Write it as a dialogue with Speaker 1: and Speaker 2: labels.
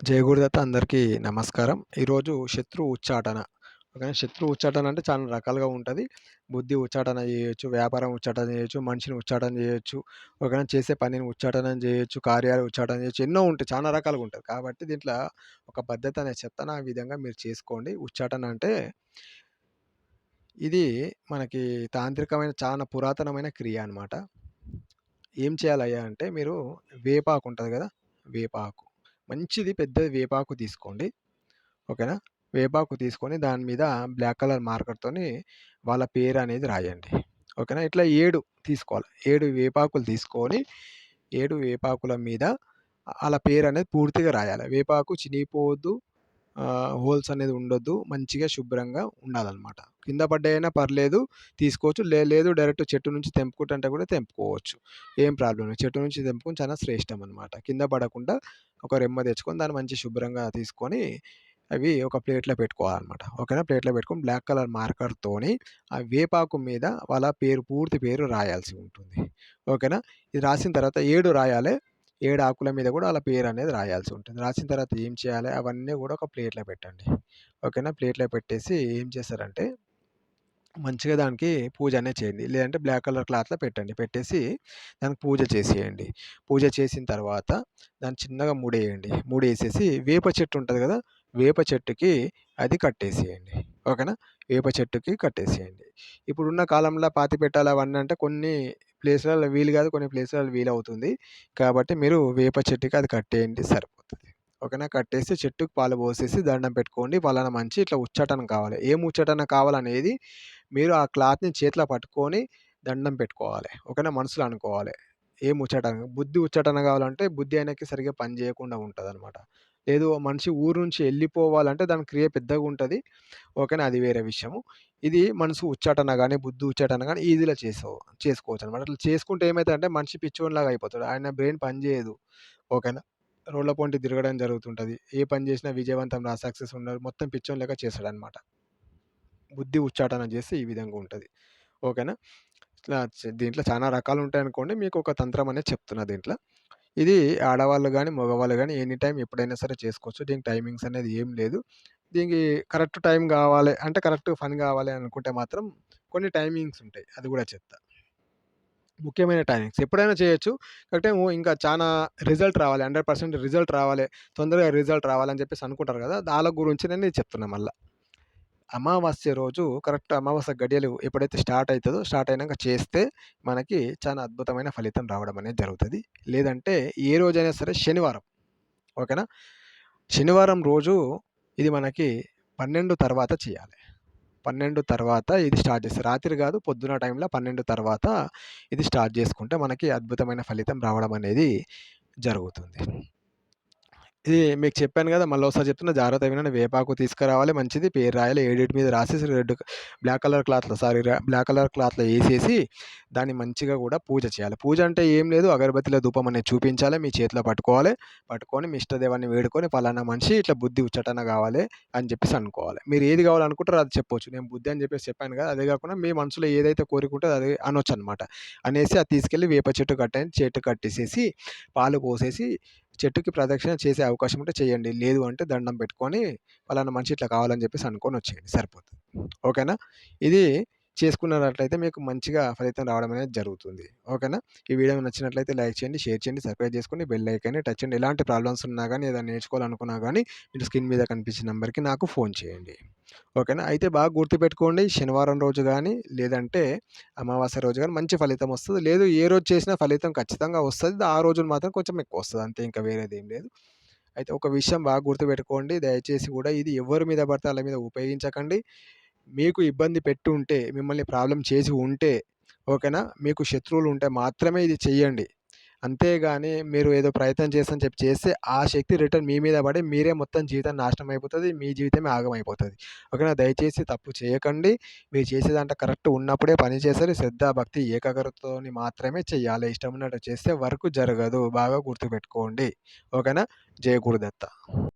Speaker 1: జయగురుదత్త అందరికీ నమస్కారం. ఈరోజు శత్రు ఉచ్చాటన. ఓకే శత్రు ఉచ్చాటన అంటే చాలా రకాలుగా ఉంటుంది బుద్ధి ఉచ్చాటన చేయొచ్చు వ్యాపారం ఉచ్చాటన చేయొచ్చు మనిషిని ఉచ్చాటన చేయొచ్చు ఓకేనా. చేసే పనిని ఉచ్చాటన చేయొచ్చు కార్యాలు ఉచ్చాటన చేయొచ్చు ఎన్నో ఉంటాయి. చాలా రకాలుగా ఉంటుంది కాబట్టి దీంట్లో ఒక పద్ధతి అనేది చెప్తాను. ఆ విధంగా మీరు చేసుకోండి. ఉచ్చాటన అంటే ఇది మనకి తాంత్రికమైన చాలా పురాతనమైన క్రియ అనమాట. ఏం చేయాలయ్యా అంటే మీరు వేపాకు ఉంటుంది కదా వేపాకు. మంచిది పెద్దది వేపాకు తీసుకోండి. ఓకేనా. వేపాకు తీసుకొని దాని మీద బ్లాక్ కలర్ మార్కర్‌తోని వాళ్ళ పేరు అనేది రాయండి. ఓకేనా. ఇట్లా ఏడు తీసుకోవాలి. ఏడు వేపాకులు తీసుకొని ఏడు వేపాకుల మీద వాళ్ళ పేరు అనేది పూర్తిగా రాయాలి. వేపాకు చినిగిపోవద్దు. హోల్స్ అనేది ఉండొద్దు. మంచిగా శుభ్రంగా ఉండాలన్నమాట కింద పడ్డాయినా పర్లేదు తీసుకోవచ్చు. లే లేదు డైరెక్ట్ చెట్టు నుంచి తెంపుకుంటుంటే కూడా తెంపుకోవచ్చు. ఏం ప్రాబ్లమ్ లేదు. చెట్టు నుంచి తెంపుకొని చాలా శ్రేష్టం అనమాట. కింద పడకుండా ఒక రెమ్మ తెచ్చుకొని దాన్ని మంచి శుభ్రంగా తీసుకొని అవి ఒక ప్లేట్‌లో పెట్టుకోవాలన్నమాట ఓకేనా. ప్లేట్‌లో పెట్టుకొని బ్లాక్ కలర్ మార్కర్‌తోని ఆ వేపాకు మీద వాళ్ళ పేరు పూర్తి పేరు రాయాల్సి ఉంటుంది. ఓకేనా. ఇది రాసిన తర్వాత ఏడు రాయాలే. ఏడు ఆకుల మీద కూడా అలా పేరు అనేది రాయాల్సి ఉంటుంది. రాసిన తర్వాత ఏం చేయాలి అవన్నీ కూడా ఒక ప్లేట్‌లో పెట్టండి. ఓకేనా. ప్లేట్‌లో పెట్టేసి ఏం చేస్తారంటే మంచిగా దానికి పూజ అనేది చేయండి. లేదంటే బ్లాక్ కలర్ క్లాత్‌లో పెట్టండి. పెట్టేసి దానికి పూజ చేసేయండి. పూజ చేసిన తర్వాత దాన్ని చిన్నగా ముడేయండి. ముడేసేసి వేప చెట్టు ఉంటుంది కదా వేప చెట్టుకి అది కట్టేసేయండి. ఓకేనా. వేప చెట్టుకి కట్టేసేయండి. ఇప్పుడున్న కాలంలో పాతి పెట్టాలి అవన్నీ అంటే కొన్ని ప్లేస్‌లలో వీలు కాదు. కొన్ని ప్లేస్‌లలో వీలు అవుతుంది కాబట్టి మీరు వేప చెట్టుకి అది కట్టేయండి సరిపోతుంది ఓకేనా. కట్టేసి చెట్టుకు పాలు పోసేసి దండం పెట్టుకోండి. పలానా మంచి ఇట్లా ఉచ్చటన కావాలి. ఏం ఉచ్చటన కావాలనేది మీరు ఆ క్లాత్‌ని చేతిలో పట్టుకొని దండం పెట్టుకోవాలి. ఓకేనా. మనసులో అనుకోవాలి. ఏం ఉచ్చటన బుద్ధి ఉచ్చటన కావాలంటే బుద్ధి ఆయనకి సరిగ్గా పని చేయకుండా ఉంటుంది అనమాట లేదు మనిషి ఊరు నుంచి వెళ్ళిపోవాలంటే దాని క్రియ ఉంటుంది ఓకేనా. అది వేరే విషయము. ఇది మనసు ఉచ్చాటన కానీ బుద్ధి ఉచ్చాటన గాని ఈజీ‌గా చేసో చేసుకోవచ్చనమాట. అట్లా చేసుకుంటే ఏమైతదంటే మనిషి పిచ్చోనిలాగా అయిపోతాడు. ఆయన బ్రెయిన్ పని చేయదు. ఓకేనా. రోడ్ల పొంటి తిరగడం జరుగుతుంటుంది ఏ పని చేసినా విజయవంతం రా సక్సెస్ ఉండరు మొత్తం పిచ్చోని లెక్క చేస్తాడనమాట. బుద్ధి ఉచ్చాటన చేస్తే ఈ విధంగా ఉంటుంది ఓకేనా. ఇట్లా దీంట్లో చాలా రకాలు ఉంటాయి అనుకోండి మీకు ఒక తంత్రం అనేది చెప్తున్నా దీంట్లో. ఇది ఆడవాళ్ళు కానీ మగవాళ్ళు కానీ ఎనీ టైం ఎప్పుడైనా సరే చేసుకోవచ్చు. దీనికి టైమింగ్స్ అనేది ఏం లేదు. దీనికి కరెక్ట్ టైం కావాలి అంటే కరెక్ట్ ఫన్ కావాలి అనుకుంటే మాత్రం కొన్ని టైమింగ్స్ ఉంటాయి. అది కూడా చెప్తా. ముఖ్యమైన టైమింగ్స్ ఎప్పుడైనా చేయొచ్చు. కాకపోతే ఇంకా చాలా రిజల్ట్ రావాలి. 100% రిజల్ట్ రావాలి. తొందరగా రిజల్ట్ రావాలని చెప్పేసి అనుకుంటారు కదా! దాని గురించి నేను చెప్తున్నా మళ్ళీ అమావాస్య రోజు కరెక్ట్ అమావాస్య గడియలు ఎప్పుడైతే స్టార్ట్ అవుతుందో స్టార్ట్ అయినాక చేస్తే మనకి చాలా అద్భుతమైన ఫలితం రావడం అనేది జరుగుతుంది లేదంటే ఏ రోజైనా సరే శనివారం. ఓకేనా. శనివారం రోజు ఇది మనకి 12 తర్వాత చేయాలి. 12 తర్వాత ఇది స్టార్ట్ చేస్తే రాత్రి కాదు పొద్దున టైంలో 12 తర్వాత ఇది స్టార్ట్ చేసుకుంటే మనకి అద్భుతమైన ఫలితం రావడం అనేది జరుగుతుంది. ఇది మీకు చెప్పాను కదా! మళ్ళీ ఒకసారి చెప్తున్నా జాగ్రత్తగా వినండి. వేపాకు తీసుకురావాలి మంచిది. పేరు రాయాలి. ఏడిటి మీద రాసేసి రెడ్ బ్లాక్ కలర్ క్లాత్‌లో సారీ బ్లాక్ కలర్ క్లాత్‌లో వేసేసి దాన్ని మంచిగా కూడా పూజ చేయాలి. పూజ అంటే ఏం లేదు అగరబత్తిలో ధూపం అనేది చూపించాలి. మీ చేతిలో పట్టుకోవాలి. పట్టుకొని మీ ఇష్టదేవాన్ని వేడుకొని పలానా మనిషి ఇట్లా బుద్ధి ఉచ్చటన కావాలి అని చెప్పేసి అనుకోవాలి. మీరు ఏది కావాలనుకుంటారో అది చెప్పొచ్చు. నేను బుద్ధి అని చెప్పేసి చెప్పాను కదా! అదే కాకుండా మీ మనసులో ఏదైతే కోరిక అది అది అనొచ్చనమాట. అనేసి అది తీసుకెళ్ళి వేప చెట్టు కట్టని చెట్టు కట్టేసేసి పాలు పోసేసి చెట్టుకి ప్రదక్షిణ చేసే అవకాశం ఉంటే చేయండి. లేదు అంటే దండం పెట్టుకొని పలానా మనిషి ఇట్లా కావాలని చెప్పేసి అనుకొని వచ్చేయండి సరిపోతుంది ఓకేనా. ఇది చేసుకున్నట్లయితే మీకు మంచిగా ఫలితం రావడం అనేది జరుగుతుంది. ఓకేనా. ఈ వీడియో నచ్చినట్లయితే లైక్ చేయండి, షేర్ చేయండి, సబ్స్క్రైబ్ చేసుకోండి, బెల్ ఐకాన్ని టచ్ చేయండి. ఎలాంటి ప్రాబ్లమ్స్ ఉన్నా కానీ ఏదైనా నేర్చుకోవాలనుకున్నా కానీ మీరు స్క్రీన్ మీద కనిపించే నెంబర్కి నాకు ఫోన్ చేయండి. ఓకేనా. అయితే బాగా గుర్తుపెట్టుకోండి శనివారం రోజు కానీ లేదంటే అమావాస్య రోజు కానీ మంచి ఫలితం వస్తుంది లేదు ఏ రోజు చేసినా ఫలితం ఖచ్చితంగా వస్తుంది ఆ రోజున మాత్రం కొంచెం ఎక్కువ వస్తుంది అంతే ఇంకా వేరేదేం లేదు. అయితే ఒక విషయం బాగా గుర్తుపెట్టుకోండి. దయచేసి కూడా ఇది ఎవరి మీద పడితే వాళ్ళ మీద ఉపయోగించకండి. మీకు ఇబ్బంది పెట్టి ఉంటే, మిమ్మల్ని ప్రాబ్లం చేసి ఉంటే ఓకేనా. మీకు శత్రువులు ఉంటే మాత్రమే ఇది చెయ్యండి. అంతేగాని మీరు ఏదో ప్రయత్నం చేస్తా అని చెప్పి చేస్తే ఆ శక్తి రిటర్న్ మీ మీద పడి మీరే మొత్తం జీవితం నాశనం అయిపోతుంది మీ జీవితమే ఆగమైపోతుంది ఓకేనా. దయచేసి తప్పు చేయకండి. మీరు చేసే దాంట్లో కరెక్ట్ ఉన్నప్పుడే పని చేస్తారు శ్రద్ధ, భక్తి, ఏకాగ్రతతోని మాత్రమే చేయాలి. ఇష్టం ఉన్నట్టు చేస్తే వర్క్ జరగదు. బాగా గుర్తుపెట్టుకోండి. ఓకేనా. జయ గురుదత్త.